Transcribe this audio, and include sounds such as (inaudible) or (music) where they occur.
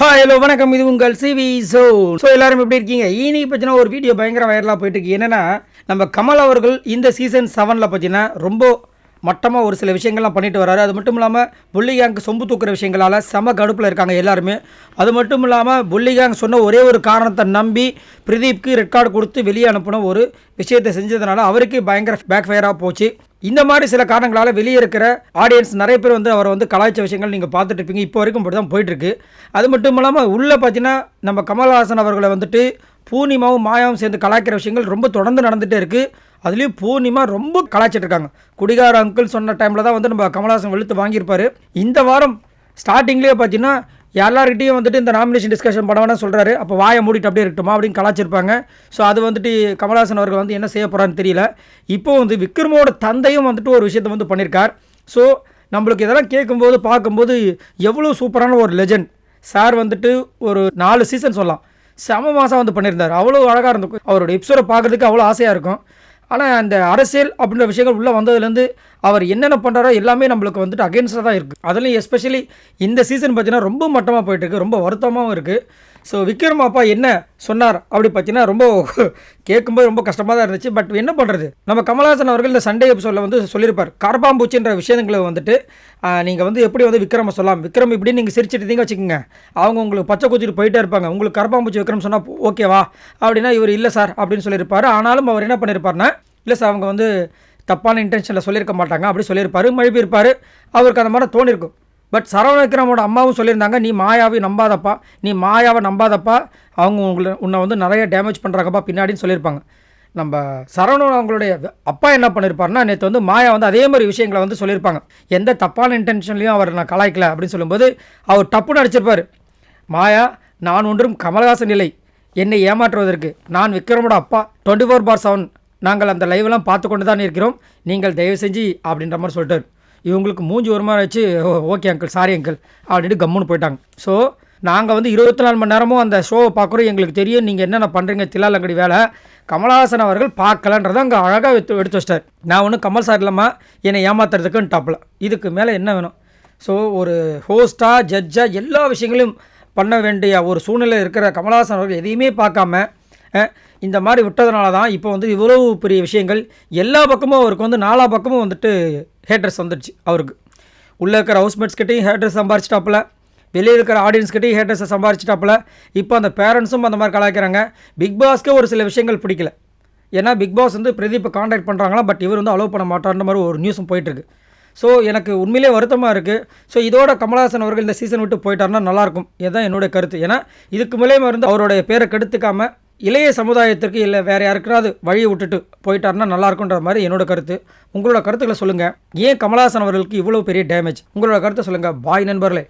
Hi hello வணக்கம். இது உங்கள் சிவி ஸோ ஸோ எல்லாரும் எப்படி இருக்கீங்க? இனி பார்த்தீங்கன்னா ஒரு வீடியோ பயங்கர வைரலாக போயிட்டு இருக்கு. என்னன்னா நம்ம கமல் அவர்கள் இந்த சீசன் செவனில் பார்த்தீங்கன்னா ரொம்ப மட்டமாக ஒரு சில விஷயங்கள்லாம் பண்ணிட்டு வராரு. அது மட்டும் இல்லாமல் புள்ளிகாங்க்கு சொம்பு தூக்குற விஷயங்களால் செம கடுப்பில் இருக்காங்க எல்லாருமே. அது மட்டும் இல்லாமல் புள்ளிகேங் சொன்ன ஒரே ஒரு காரணத்தை நம்பி பிரதீப்க்கு ரெட் கார்டு கொடுத்து வெளியே அனுப்பின ஒரு விஷயத்தை செஞ்சதுனால அவருக்கு பயங்கர பேக் ஃபயராக போச்சு. இந்த மாதிரி சில காரணங்களால் வெளியே இருக்கிற ஆடியன்ஸ் நிறைய பேர் வந்து அவரை வந்து கலாய்ச்ச விஷயங்கள் நீங்கள் பார்த்துட்டு இருப்பீங்க. இப்போ வரைக்கும் இப்படி தான் போயிட்டுருக்கு அது மட்டும் இல்லாமல் உள்ளே பார்த்தீங்கன்னா நம்ம கமல்ஹாசன் அவர்களை வந்துட்டு பூர்ணிமாவும் மாயாவும் சேர்ந்து கலாய்க்கிற விஷயங்கள் ரொம்ப தொடர்ந்து நடந்துகிட்டே இருக்குது அதுலேயும் பூர்ணிமா ரொம்ப கலாச்சிட்டு இருக்காங்க. குடிகார அங்கிள் சொன்ன டைமில் தான் வந்து நம்ம கமல்ஹாசன் வெளுத்து வாங்கியிருப்பாரு. இந்த வாரம் ஸ்டார்டிங்லேயே பார்த்தீங்கன்னா எல்லாருக்கிட்டையும் வந்துட்டு இந்த நாமினேஷன் டிஸ்கஷன் பண்ண வேணாம் சொல்கிறாரு அப்போ வாயை மூடிட்டு அப்படியே இருக்கட்டுமா அப்படின்னு கலாச்சிருப்பாங்க ஸோ அது வந்துட்டு கமல்ஹாசன் அவர்கள் வந்து என்ன செய்ய போகிறான்னு தெரியல. இப்போ வந்து விக்ரமோட தந்தையும் வந்துட்டு ஒரு விஷயத்தை வந்து பண்ணியிருக்கார் ஸோ நம்மளுக்கு இதெல்லாம் கேட்கும்போது பார்க்கும்போது எவ்வளோ சூப்பரான ஒரு லெஜண்ட் சார் வந்துட்டு ஒரு நாலு சீசன் சொல்லலாம். செம மாதம் வந்து பண்ணியிருந்தார். அவ்வளோ அழகாக இருந்திருக்கும் அவரோட எபிசோடை பார்க்குறதுக்கு அவ்வளோ ஆசையாக இருக்கும். ஆனால் அந்த அரசியல் அப்படின்ற விஷயங்கள் உள்ளே வந்ததுலேருந்து அவர் என்னென்ன பண்ணுறாரோ எல்லாமே நம்மளுக்கு வந்துட்டு அகேன்ஸ்டாக தான் இருக்குது அதுலேயும் எஸ்பெஷலி இந்த சீசன் பார்த்தீங்கன்னா ரொம்ப மட்டமாக போயிட்டுருக்கு ரொம்ப வருத்தமாகவும் இருக்குது ஸோ விக்ரம் அப்பா என்ன சொன்னார் அப்படி பார்த்தீங்கன்னா ரொம்ப (laughs) கேட்கும்போது ரொம்ப கஷ்டமாக தான் இருந்துச்சு. பட் என்ன பண்ணுறது நம்ம கமல்ஹாசன் அவர்கள் இந்த சண்டே எபிசோடில் வந்து சொல்லியிருப்பார். கரப்பாம்பூச்சின்ற விஷயங்களை வந்துட்டு நீங்கள் வந்து எப்படி வந்து விக்ரம சொல்லலாம்? விக்ரம் இப்படி நீங்கள் சிரிச்சிட்டு இருந்தீங்க வச்சுக்கோங்க. அவங்க உங்களுக்கு பச்சை குச்சிட்டு போயிட்டே இருப்பாங்க. உங்களுக்கு கரப்பாம்பூச்சி விக்ரம் சொன்னால் ஓகேவா அப்படின்னா இவர் இல்லை சார் அப்படின்னு சொல்லியிருப்பார். ஆனாலும் அவர் என்ன பண்ணியிருப்பார்னா இல்லை சார் அவங்க வந்து தப்பான இன்டென்ஷனில் சொல்லியிருக்க மாட்டாங்க. அப்படி சொல்லியிருப்பார். மழுப்பியிருப்பார். அவருக்கு அந்த மாதிரி தோணிருக்கும் பட் சரவண அம்மாவும் சொல்லியிருந்தாங்க நீ மாயாவை நம்பாதப்பா நீ மாயாவை நம்பாதப்பா அவங்க உங்களை உன்னை வந்து நிறைய டேமேஜ் பண்ணுறாங்கப்பா பின்னாடின்னு சொல்லியிருப்பாங்க. நம்ம சரவணன் அவங்களுடைய அப்பா என்ன பண்ணியிருப்பாருன்னா நேற்று வந்து மாயா வந்து அதே மாதிரி விஷயங்களை வந்து சொல்லியிருப்பாங்க. எந்த தப்பான இன்டென்ஷன்லையும் அவர் நான் கலாய்க்கல அப்படின்னு சொல்லும்போது அவர் தப்புன்னு அடிச்சிருப்பார். மாயா நான் ஒன்றும் கமலஹாசன் இல்லை. என்னை ஏமாற்றுவதற்கு நான் விக்ரமோட அப்பா டுவெண்ட்டி ஃபோர் பார் செவன் நாங்கள் அந்த லைவெல்லாம் பார்த்து கொண்டு தான் இருக்கிறோம். நீங்கள் தயவு செஞ்சு அப்படின்ற மாதிரி சொல்லிட்டார். இவங்களுக்கு மூஞ்சி ஒரு மாதிரி வச்சு ஓகே அங்கிள் சாரி அங்கிள் அப்படின்ட்டு கம்முன்னு போயிட்டாங்க. ஸோ நாங்கள் வந்து இருபத்தி நாலு மணி நேரமும் அந்த ஷோவை பார்க்குறோம். எங்களுக்கு தெரியும் நீங்கள் என்னென்ன பண்ணுறீங்க தில்லாலங்கடி வேலை. கமலஹாசன் அவர்கள் பார்க்கலன்றதை அங்கே அழகாக எடுத்து எடுத்து வச்சிட்டார். நான் ஒன்றும் கமல் சார் இல்லாமல் என்னை ஏமாத்துறதுக்குன்னு டாப்பில் இதுக்கு மேலே என்ன வேணும்? ஸோ ஒரு ஹோஸ்ட்டாக ஜட்ஜாக எல்லா விஷயங்களையும் பண்ண வேண்டிய ஒரு சூழ்நிலை இருக்கிற கமலஹாசன் அவர்கள் எதையுமே பார்க்காம இந்த மாதிரி விட்டதுனால தான் இப்போ வந்து இவ்வளவு பெரிய விஷயங்கள் எல்லா பக்கமும் அவருக்கு வந்து நாலா பக்கமும் வந்துட்டு ஹேட்ரஸ் வந்துடுச்சு அவருக்கு. உள்ளே இருக்கிற ஹவுஸ்மேட்ஸ்கிட்டையும் ஹேட்ரஸ் சம்பாரிச்சிட்டாப்புல. வெளியே இருக்கிற ஆடியன்ஸ் கிட்டையும் ஹேட்ரஸை சம்பாரிச்சிட்டாப்புல. இப்போ அந்த பேரண்ட்ஸும் அந்த மாதிரி கலாய்க்கிறாங்க. பிக் பாஸ்க்கே ஒரு சில விஷயங்கள் பிடிக்கல. ஏன்னா பிக் பாஸ் வந்து பிரதீப்பை காண்டாக்ட் பண்ணுறாங்களா பட் இவர் வந்து அலோவ் பண்ண மாட்டார்ன்ற மாதிரி ஒரு நியூஸும் போயிட்டுருக்கு. ஸோ எனக்கு உண்மையிலே வருத்தமாக இருக்குது ஸோ இதோட கமலஹாசன் அவர்கள் இந்த சீசன் விட்டு போயிட்டாருன்னா நல்லாயிருக்கும். இதுதான் என்னுடைய கருத்து. ஏன்னா இதுக்கு மூலயமா இருந்து அவருடைய பேரை கெடுத்துக்காமல் இளைய சமுதாயத்திற்கு இல்லை வேறு யாருக்காவது வழியை விட்டுட்டு போயிட்டாருன்னா நல்லாயிருக்குன்ற மாதிரி என்னோட கருத்து. உங்களோட கருத்துக்களை சொல்லுங்கள் ஏன் கமலாசன் அவர்களுக்கு இவ்வளோ பெரிய டேமேஜ் உங்களோட கருத்தை சொல்லுங்கள் பாய் நண்பர்களே.